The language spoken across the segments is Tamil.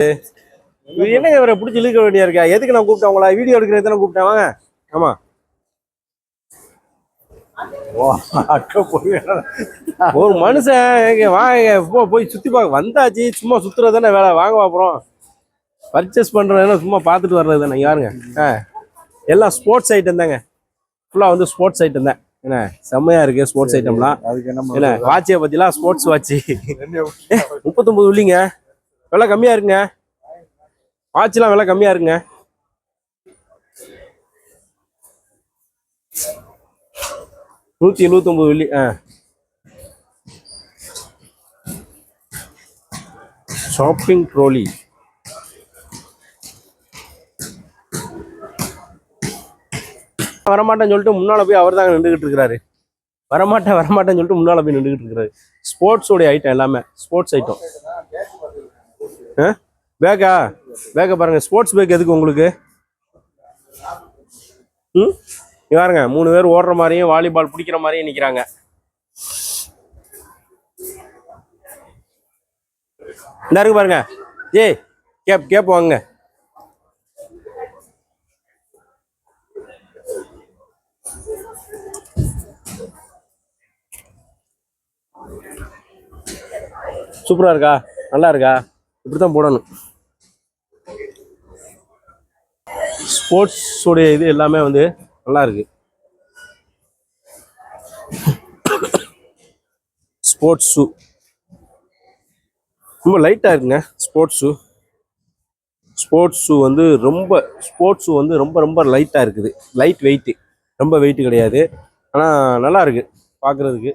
இது என்னங்க இவரை பிடிச்சி இழுக்க வேண்டியா இருக்கா? எதுக்கு நான் கூப்பிட்டேன்? உங்களா வீடியோ எடுக்கிறது தானே கூப்பிட்டேன். வாங்க. ஆமா ஒரு மனுஷன். வாங்க. போய் சுத்தி பார்க்க. வந்தாச்சு. சும்மா சுத்துறது தானே வேலை. வாங்க அப்புறம் பர்ச்சேஸ் பண்றது சும்மா பார்த்துட்டு வர்றது தானே. யாருங்க ஆ. எல்லாம் ஸ்போர்ட்ஸ் ஐட்டம் தாங்க. ஃபுல்லாக வந்து ஸ்போர்ட்ஸ் ஐட்டம் தான். என்ன? செம்மையா இருக்கு ஸ்போர்ட்ஸ் ஐட்டம்லாம் என்ன என்ன? வாட்சியை பத்திலாம் ஸ்போர்ட்ஸ் வாட்சி என்ன முப்பத்தொம்பது இல்லைங்க விலை கம்மியா இருக்குங்க வாட்ச்லாம் விலை கம்மியா இருக்குங்க நூத்தி எழுபத்தொன்பது வெள்ளி ஆ. ஷாப்பிங் ட்ரோலி வரமாட்டேன்னு சொல்லிட்டு முன்னால போய் அவர் தாங்க நின்றுகிட்டு இருக்கிறாரு. வரமாட்டேன் வரமாட்டேன்னு சொல்லிட்டு முன்னால போய் நின்றுகிட்டு இருக்கிறாரு. ஸ்போர்ட்ஸோடைய ஐட்டம் எல்லாமே ஸ்போர்ட்ஸ் ஐட்டம் பேக்கா பேக்கை பாருங்க. ஸ்போர்ட்ஸ் பேக் எதுக்கு உங்களுக்கு? ம்? பாருங்க. மூணு பேர் ஓடுற மாதிரியும் வாலிபால் பிடிக்கிற மாதிரியும் நிக்கிறாங்க. இந்த இருக்கு பாருங்க. ஏய் கேப் கேப் வாங்க சூப்பராக இருக்கா? நல்லா இருக்கா? இப்படி தான் போடணும். ஸ்போர்ட்ஸோடைய இது எல்லாமே வந்து நல்லா இருக்கு. ஸ்போர்ட்ஸ். ஷூ ரொம்ப லைட்டாக இருக்குங்க ஸ்போர்ட்ஸ். ஷூ ஸ்போர்ட்ஸ் ஷூ வந்து ரொம்ப ஸ்போர்ட்ஸ் ஷூ வந்து ரொம்ப ரொம்ப லைட்டாக இருக்குது. லைட் வெயிட்டு ரொம்ப வெயிட்டு கிடையாது. ஆனால் நல்லா இருக்குது பார்க்குறதுக்கு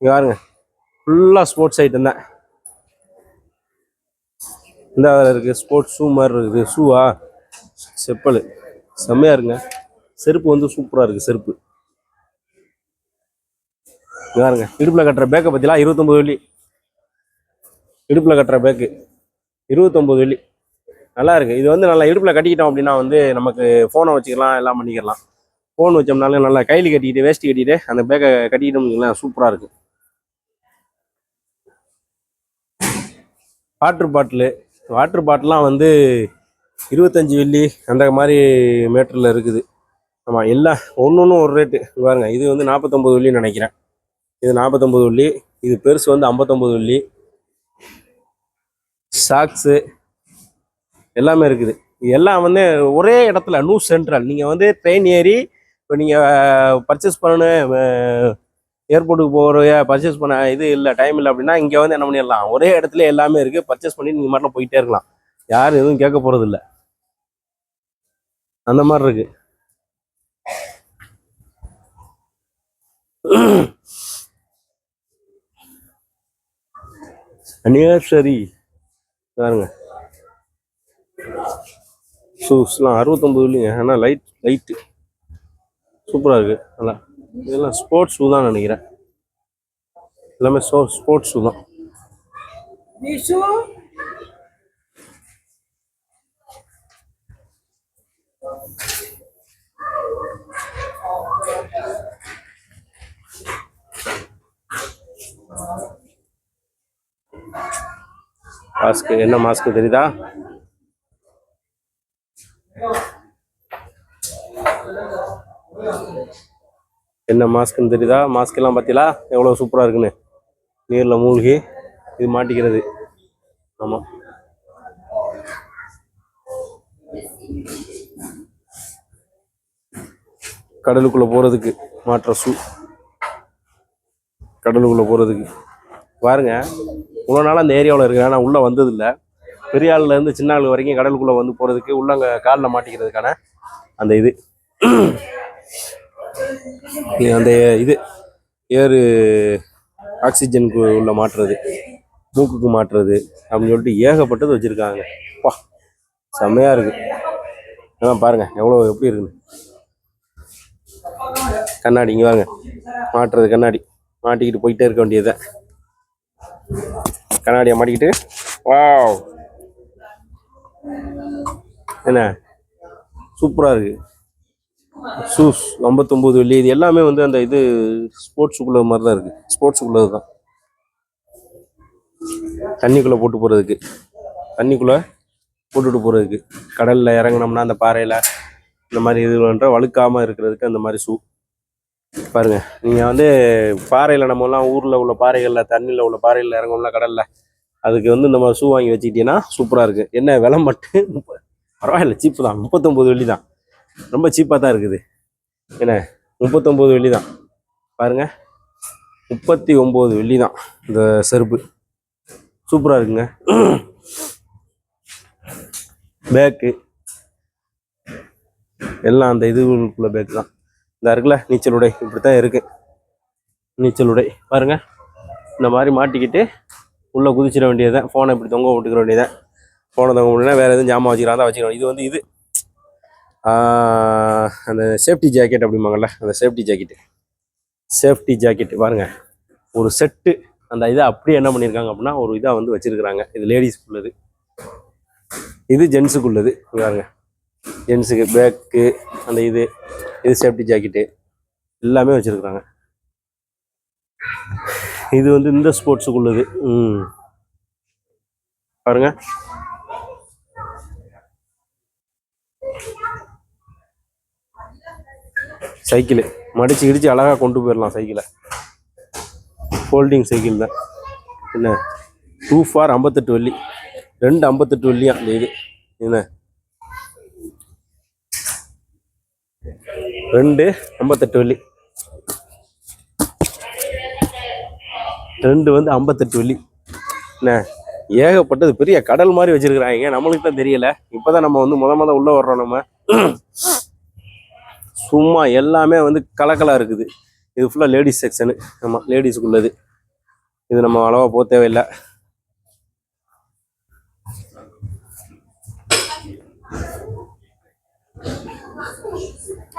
இங்கே பாருங்க ஃபுல்லாக ஸ்போர்ட்ஸ் ஐட்டம் தான். இந்த இருக்கு ஸ்போர்ட்ஸ் ஷூ மாதிரி இருக்குது. ஷூவா செப்பல். செம்மையாக இருங்க செருப்பு வந்து சூப்பராக இருக்குது செருப்பு. இங்க பாருங்க இடுப்பில் கட்டுற பேக்கை பற்றிலாம் இருபத்தொம்பது வெள்ளி. இடுப்பில் கட்டுற பேக்கு இருபத்தொம்பது வெள்ளி. நல்லா இருக்குது இது வந்து நல்லா இடுப்பில் கட்டிக்கிட்டோம் அப்படின்னா வந்து நமக்கு ஃபோனை வச்சுக்கலாம் எல்லாம் பண்ணிக்கலாம். ஃபோன் வச்சோம்னாலும் நல்லா கையில் கட்டிக்கிட்டு வேஸ்ட்டு கட்டிட்டு அந்த பேக்கை கட்டிக்கிட்டோம்னா சூப்பராக இருக்குது வாட்ரு பாட்டிலு. வாட்டர் பாட்டிலாம் வந்து இருபத்தஞ்சி வெள்ளி அந்த மாதிரி மேட்டரில் இருக்குது. ஆமாம் எல்லாம் ஒன்று ஒன்றும் ஒரு ரேட்டு பாருங்கள் இது வந்து நாற்பத்தொம்பது வெள்ளின்னு நினைக்கிறேன். இது நாற்பத்தொம்பது வெள்ளி இது பெருசு வந்து ஐம்பத்தொம்பது வெள்ளி சாக்ஸு எல்லாமே இருக்குது. இது எல்லாம் வந்து ஒரே இடத்துல நியூ சென்ட்ரல் நீங்கள் வந்து ட்ரெயின் ஏறி இப்போ நீங்கள் பர்ச்சேஸ் பண்ணணும் ஏர்போர்ட்டுக்கு போகிற பர்ச்சேஸ் பண்ண இது இல்லை டைம் இல்லை அப்படின்னா இங்கே வந்து என்ன பண்ணிடலாம்? ஒரே இடத்துல எல்லாமே இருக்குது பர்ச்சேஸ் பண்ணி நீங்கள் மட்டும் போயிட்டே இருக்கலாம். யாரும் எதுவும் கேட்க போகிறது இல்லை. அந்த மாதிரி இருக்கு. அனிவர்சரி பாருங்க. ஷூஸ்லாம் அறுபத்தொம்பது இல்லைங்க ஆனால் லைட் லைட்டு சூப்பராக இருக்கு. நல்லா. இதெல்லாம் ஸ்போர்ட்ஸ் ஷூ தான் நினைக்கிறேன். எல்லாமே ஸோ ஸ்போர்ட்ஸ் ஷூ தான். மாஸ்க் என்ன மாஸ்க் தெரியுதா? என்ன மாஸ்க்னு தெரியுதா? மாஸ்க் எல்லாம் பார்த்தீங்களா எவ்வளோ சூப்பராக இருக்குன்னு. நீரில் மூழ்கி இது மாட்டிக்கிறது. ஆமாம் கடலுக்குள்ளே போகிறதுக்கு மாற்ற ஷூ கடலுக்குள்ளே போகிறதுக்கு பாருங்க. இவ்வளோ நாள் அந்த ஏரியாவில் இருக்கிறேன் ஆனால் உள்ளே வந்ததில்லை. பெரிய ஆள்லேருந்து சின்ன ஆள் வரைக்கும் கடலுக்குள்ளே வந்து போகிறதுக்கு உள்ளங்க காலில் மாட்டிக்கிறதுக்கான அந்த இது. அந்த இது ஏறு ஆக்சிஜனுக்கு உள்ள மாட்டுறது மூக்குக்கு மாட்டுறது அப்படின்னு சொல்லிட்டு ஏகப்பட்டது வச்சுருக்காங்க. பா செம்மையாக இருக்கு. ஆ பாருங்க எவ்வளோ எப்படி இருக்குன்னு. கண்ணாடி இங்கே வாங்க. மாட்டுறது கண்ணாடி. மாட்டிக்கிட்டு போயிட்டே இருக்க வேண்டியதை கண்ணாடியை மாட்டிக்கிட்டு வாவ். என்ன? சூப்பராக இருக்கு. ஷூஸ் ஐம்பத்தொம்போது வெள்ளி இது எல்லாமே வந்து அந்த இது ஸ்போர்ட்ஸுக்குள்ள மாதிரி தான் இருக்குது ஸ்போர்ட்ஸுக்குள்ளது தான் தண்ணிக்குள்ளே போட்டு போகிறதுக்கு தண்ணிக்குள்ளே போட்டுட்டு போகிறதுக்கு கடலில் இறங்குனோம்னா அந்த பாறையில் இந்த மாதிரி இது பண்ணுற வழுக்காமல் இருக்கிறதுக்கு அந்த மாதிரி ஷூ பாருங்க நீங்கள் வந்து பாறையில் நம்மலாம் ஊரில் உள்ள பாறைகளில் தண்ணியில் உள்ள பாறையில் இறங்கணும்ல கடலில் அதுக்கு வந்து இந்த மாதிரி ஷூ வாங்கி வச்சுக்கிட்டீங்கன்னா சூப்பராக இருக்குது என்ன விலை மட்டும் முப்ப- பரவாயில்ல சீப்பு தான். முப்பத்தொம்போது வெள்ளி தான் ரொம்ப சீப்பாக தான் இருக்குது. என்ன? முப்பத்தொம்போது வெள்ளி தான். பாருங்க. முப்பத்தி ஒம்பது வெள்ளி தான் இந்த செருப்பு. சூப்பராக இருக்குங்க. பேக்கு எல்லாம் அந்த இதுக்குள்ள பேக்கு தான். இந்த இருக்குல்ல நீச்சல் உடை இப்படி தான் இருக்கு. நீச்சல் உடை. பாருங்க. இந்த மாதிரி மாட்டிக்கிட்டு உள்ளே குதிச்சிட வேண்டியதான் ஃபோனை இப்படி தொங்க விட்டுக்கிற வேண்டியதான் ஃபோனை தொங்க விட்டுனா வேறு எதுவும் ஜாமான் வச்சுக்கிறாங்க தான் வச்சுக்கிறோம். இது வந்து இது. அந்த சேஃப்டி ஜாக்கெட் அப்படிம்பாங்கல்ல அந்த சேஃப்டி ஜாக்கெட்டு சேஃப்டி ஜாக்கெட் பாருங்கள் ஒரு செட்டு அந்த இதை அப்படியே என்ன பண்ணியிருக்காங்க அப்படின்னா ஒரு இதாக வந்து வச்சுருக்குறாங்க. இது லேடிஸ்க்கு உள்ளது இது ஜென்ஸுக்குள்ளது பாருங்க. ஜென்ஸுக்கு பேக்கு அந்த இது இது சேஃப்டி ஜாக்கெட்டு எல்லாமே வச்சுருக்குறாங்க. இது வந்து இந்த ஸ்போர்ட்ஸுக்குள்ளது ம். பாருங்க. சைக்கிள். மடிச்சு கிடிச்சு அழகாக கொண்டு போயிடலாம் சைக்கிளை. ஃபோல்டிங் சைக்கிள் தான். என்ன? டூ ஃபார் ஐம்பத்தெட்டு வள்ளி. ரெண்டு ஐம்பத்தெட்டு வள்ளியா? இந்த இது. என்ன? ரெண்டு ஐம்பத்தெட்டு வள்ளி. ரெண்டு வந்து ஐம்பத்தெட்டு வள்ளி. என்ன? ஏகப்பட்டது பெரிய கடல் மாதிரி வச்சிருக்கிறாங்க. நம்மளுக்கு தான் தெரியல. இப்போதான் நம்ம வந்து முத முத உள்ளே வர்றோம் நம்ம. சும்மா எல்லாமே வந்து கலக்கலாக இருக்குது. இது ஃபுல்லாக லேடிஸ் செக்ஷனு ஆமாம் லேடிஸுக்குள்ளது இது நம்ம அளவாக போக தேவையில்லை.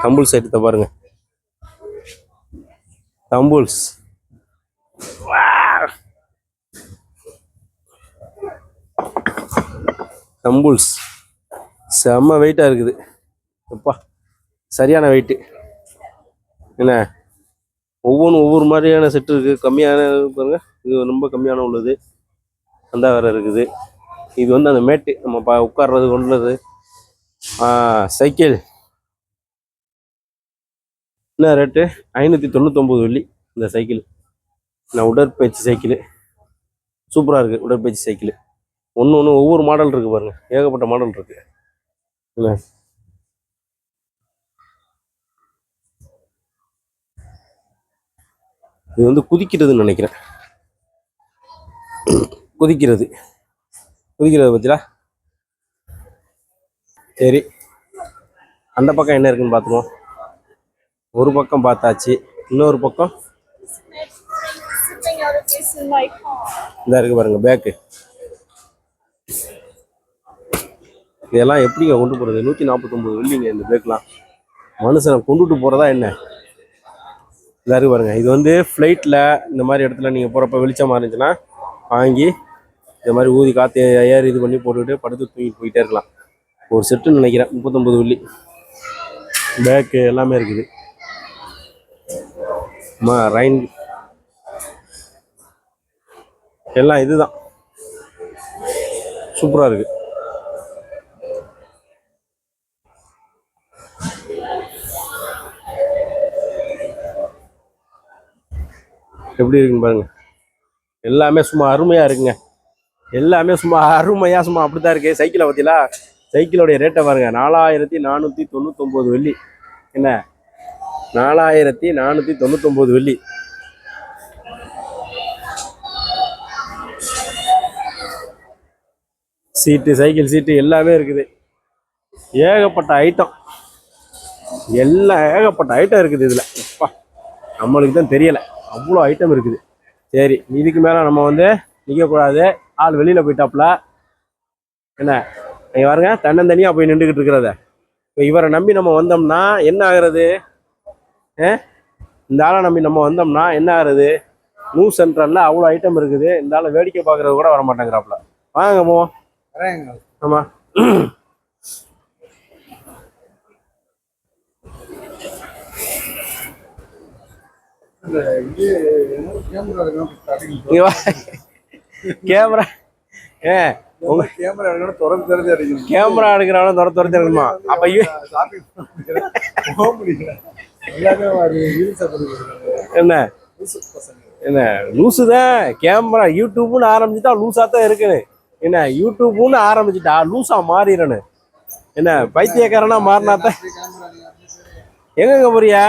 தம்புல்ஸ் எடுத்த பாருங்க. தம்புல்ஸ். தம்புல்ஸ். செம்ம வெயிட்டாக இருக்குது. எப்பா. சரியான வெயிட்டு என்ன? ஒவ்வொன்றும் ஒவ்வொரு மாதிரியான செட்டு இருக்குது கம்மியான பாருங்கள் இது ரொம்ப கம்மியான உள்ளது. அந்த வேறு இருக்குது. இது வந்து அந்த மேட்டு. நம்ம பா உட்கார்றது கொண்டது சைக்கிள் என்ன ரேட்டு ஐநூற்றி தொண்ணூத்தொம்பது வெள்ளி இந்த சைக்கிள் நான் உடற்பயிற்சி சைக்கிள் சூப்பராக இருக்குது உடற்பயிற்சி சைக்கிள் ஒன்று ஒன்று ஒவ்வொரு மாடல் இருக்குது பாருங்கள் ஏகப்பட்ட மாடல் இருக்குது என்ன? இது வந்து குதிக்கிறதுன்னு நினைக்கிறேன். குதிக்கிறது. குதிக்கிறது பற்றியா சரி. அந்த பக்கம் என்ன இருக்குன்னு பார்த்துருவோம் ஒரு பக்கம் பார்த்தாச்சு. இன்னொரு பக்கம்? இந்த இருக்கு பாருங்க பேக்கு இதெல்லாம் எப்படிங்க கொண்டு போகிறது நூற்றி நாற்பத்தொம்பது வெள்ளிங்க இந்த பேக்கெலாம் மனுஷனை கொண்டுட்டு போகிறதா என்ன? இந்த பாருங்க. இது வந்து ஃப்ளைட்டில் இந்த மாதிரி இடத்துல நீங்கள் போகிறப்ப வெளிச்சமாக இருந்துச்சுன்னா வாங்கி இந்த மாதிரி ஊதி காற்று ஏர் இது பண்ணி போட்டுக்கிட்டு படுத்து தூங்கிட்டு போயிட்டே இருக்கலாம். ஒரு செட்டுன்னு நினைக்கிறேன். முப்பத்தொம்பது வெள்ளி. பேக்கு எல்லாமே இருக்குது. அம்மா ரைன் எல்லாம் இதுதான். சூப்பராக இருக்குது எப்படி இருக்குன்னு பாருங்க. எல்லாமே சும்மா அருமையாக இருக்குங்க. எல்லாமே சும்மா அருமையாக சும்மா அப்படி தான் இருக்கு. சைக்கிளை பற்றிலாம் சைக்கிளோடைய ரேட்டை பாருங்கள் நாலாயிரத்தி நானூற்றி தொண்ணூத்தொம்பது வெள்ளி. என்ன? நாலாயிரத்தி நானூற்றி தொண்ணூத்தொம்பது வெள்ளி. சீட்டு சைக்கிள் சீட்டு எல்லாமே இருக்குது. ஏகப்பட்ட ஐட்டம் எல்லாம் ஏகப்பட்ட ஐட்டம் இருக்குது இதில். அப்பா நம்மளுக்கு தான் தெரியலை. அவ்வளோ ஐட்டம் இருக்குது. சரி இதுக்கு மேலே நம்ம வந்து நிற்கக்கூடாது ஆள் வெளியில் போயிட்டாப்புல. என்ன? நீங்கள் பாருங்க தன்னந்தனியாக போய் நின்றுக்கிட்டு இருக்கிறத. இப்போ இவரை நம்பி நம்ம வந்தோம்னா என்ன ஆகுறது? இந்த ஆளை நம்பி நம்ம வந்தோம்னா என்ன ஆகுறது? நியூ சென்டரில் அவ்வளோ ஐட்டம் இருக்குது. இந்த ஆளை வேடிக்கை பார்க்கறது கூட வர மாட்டேங்கிறாப்புல வாங்க போவோம் வரேங்க ஆமா இந்த இது கேமரா ஏ கேமரா எடுக்கணும் திறந்து திறந்து அடிக்கணும் கேமரா எடுக்கிறவன துர துரத்து இருக்கணுமா அப்ப என்ன? என்ன லூசு தான். கேமரா யூடியூப்னு ஆரம்பிச்சுட்டா லூஸா தான் இருக்குன்னு என்ன யூடியூப்னு ஆரம்பிச்சுட்டா லூஸா மாறிடணும். என்ன பைத்தியக்காரனா மாறினா தான் எங்கெங்க போறியா?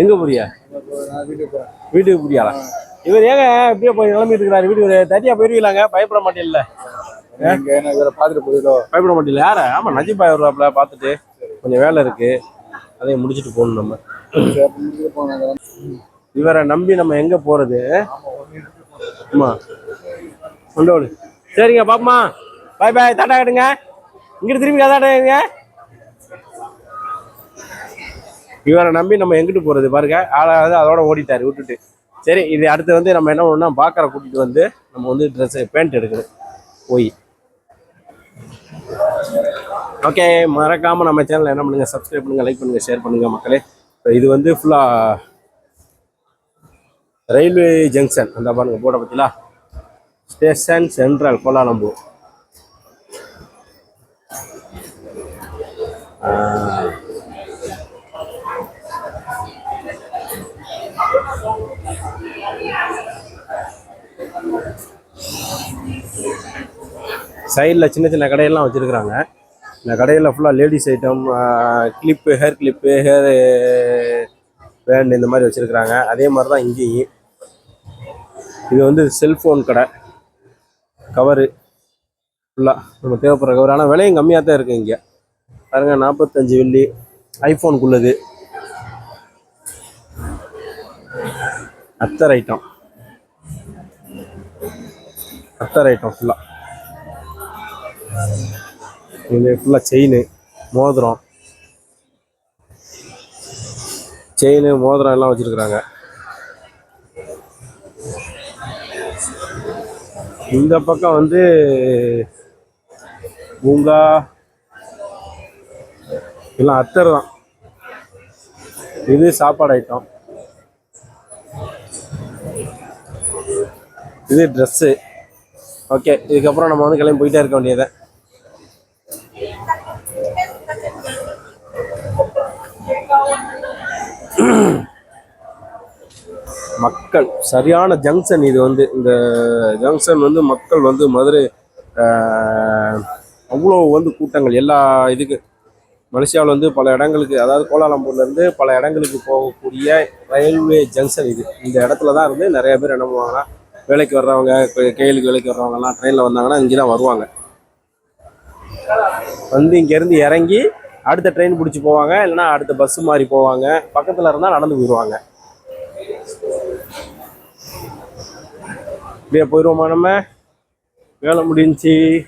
எங்க போறியா? போறேன் வீட்டுக்கு போறியாளா இவர் ஏங்க இப்படியே போய் கிளம்பிட்டு இருக்கிறாரு வீட்டுக்கு தனியா போயிருவீங்களாங்க? பயப்பட மாட்டேன்ல இவரை பார்த்துட்டு போயிடோ பயப்பட மாட்டேன்ல யார? ஆமா நஜீப் பாய் வருவாப்ல பார்த்துட்டு. கொஞ்சம் வேலை இருக்கு. அதையும் முடிச்சுட்டு போகணும் நம்ம. இவரை நம்பி நம்ம எங்க போறது? ஆமா கொண்டோடு சரிங்க பாப்பமா. பாய் பாய் தாட்டா கட்டுங்க. இங்கிட்டு திரும்பி கதாடுங்க இவரை நம்பி நம்ம எங்கிட்டு போகிறது பாருங்க. ஆளாவது அதோட ஓடிட்டார் விட்டுட்டு. சரி இது அடுத்து வந்து நம்ம என்ன பண்ணணும்னா பாக்கரை கூட்டிட்டு வந்து நம்ம வந்து ட்ரெஸ் பேண்ட் எடுக்கணும். போய். ஓகே மறக்காமல் நம்ம சேனலை என்ன பண்ணுங்க சப்ஸ்கிரைப் பண்ணுங்க லைக் பண்ணுங்க ஷேர் பண்ணுங்க மக்களே. இப்போ இது வந்து ஃபுல்லாக ரயில்வே ஜங்ஷன் அந்த பாருங்க போட பார்த்தீங்களா ஸ்டேஷன் சென்ட்ரல் கோலாலம்பூர். சைடில் சின்ன சின்ன கடையெல்லாம் வச்சுருக்குறாங்க. இந்த கடையில் ஃபுல்லாக ladies item clip hair clip hair band இந்த மாதிரி வச்சுருக்குறாங்க. அதே மாதிரி தான் இங்கேயும். இது வந்து செல்ஃபோன் கடை. கவரு ஃபுல்லாக நம்ம தேவைப்படுற கவர் ஆனால் விலையும் கம்மியாக தான் இருக்குது இங்கே. பாருங்க நாற்பத்தஞ்சு வெள்ளி. ஐஃபோனுக்குள்ளது அத்தர் ஐட்டம் அத்தர் ஐட்டம் ஃபுல்லாக இது ஃபுல்லாக செயின் மோதிரம். செயின் மோதிரம் எல்லாம் வச்சுருக்குறாங்க. இந்த பக்கம் வந்து பூங்கா எல்லாம் அத்தர் தான். இது சாப்பாடு ஐட்டம் இது ட்ரெஸ்ஸு ஓகே இதுக்கப்புறம் நம்ம வந்து கிளம்பி போயிட்டே இருக்க வேண்டியது மக்கள் சரியான ஜங்ஷன் இது வந்து இந்த ஜங்ஷன் வந்து மக்கள் வந்து மதுரை அவ்வளோ வந்து கூட்டங்கள். எல்லா இதுக்கு மலேசியாவில் வந்து பல இடங்களுக்கு அதாவது கோலாலம்பூர்லேருந்து பல இடங்களுக்கு போகக்கூடிய ரயில்வே ஜங்ஷன் இது. இந்த இடத்துல தான் இருந்து நிறைய பேர் என்ன பண்ணுவாங்கன்னா வேலைக்கு வர்றவங்க கையிலுக்கு வேலைக்கு வர்றவங்கலாம் ட்ரெயினில் வந்தாங்கன்னா இங்கே தான் வருவாங்க. வந்து இங்கேருந்து இறங்கி அடுத்த ட்ரெயின் பிடிச்சி போவாங்க இல்லைன்னா அடுத்த பஸ் மாதிரி போவாங்க. பக்கத்தில் இருந்தால் நடந்து போயிடுவாங்க இப்படியே போயிடுவோமா நம்ம? வேலை முடிஞ்சு.